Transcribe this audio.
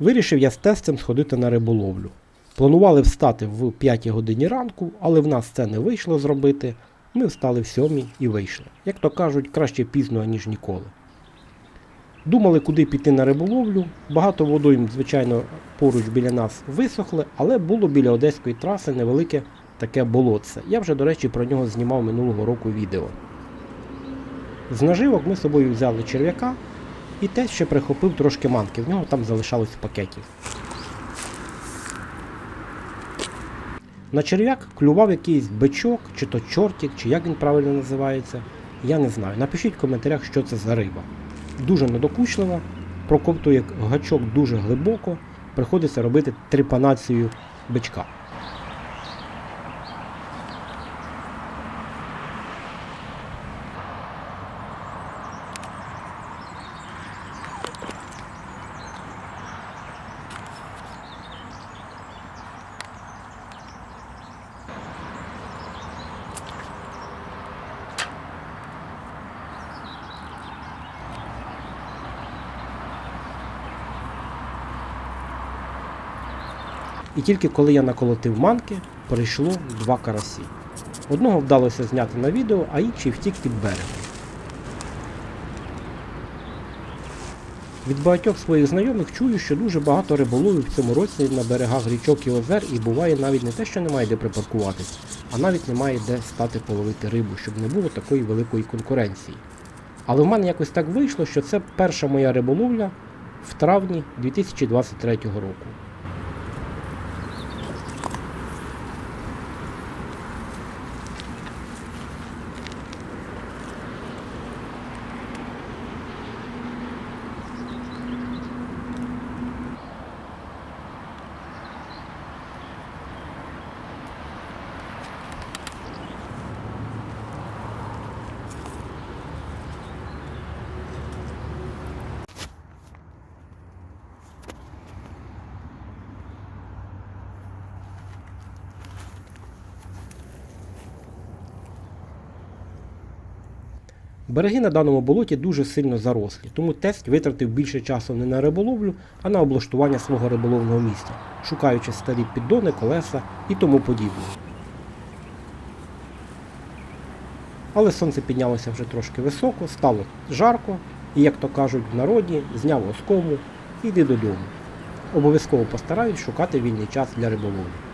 Вирішив я з тестем сходити на риболовлю. Планували встати в 5 годині ранку, але в нас це не вийшло зробити. Ми встали в 7 і вийшли. Як то кажуть, краще пізно, ніж ніколи. Думали, куди піти на риболовлю. Багато водойм, звичайно, поруч біля нас висохли, але було біля одеської траси невелике таке болотце. Я вже, до речі, про нього знімав минулого року відео. З наживок ми з собою взяли черв'яка і теж ще прихопив трошки манки, в нього там залишалось в пакеті. На черв'як клював якийсь бичок, чи то чортик, чи як він правильно називається. Я не знаю. Напишіть в коментарях, що це за риба. Дуже недокучлива, проковтує гачок дуже глибоко, приходиться робити трепанацію бичка. І тільки коли я наколотив манки, прийшло два карасі. Одного вдалося зняти на відео, а інший втік під берег. Від багатьох своїх знайомих чую, що дуже багато риболовів в цьому році на берегах річок і озер, і буває навіть не те, що немає де припаркуватись, а навіть немає де стати половити рибу, щоб не було такої великої конкуренції. Але в мене якось так вийшло, що це перша моя риболовля в травні 2023 року. Береги на даному болоті дуже сильно зарослі, тому тесть витратив більше часу не на риболовлю, а на облаштування свого риболовного місця, шукаючи старі піддони, колеса і тому подібне. Але сонце піднялося вже трошки високо, стало жарко, і, як то кажуть в народі, зняв оскому і йди додому. Обов'язково постараюсь шукати вільний час для риболовлі.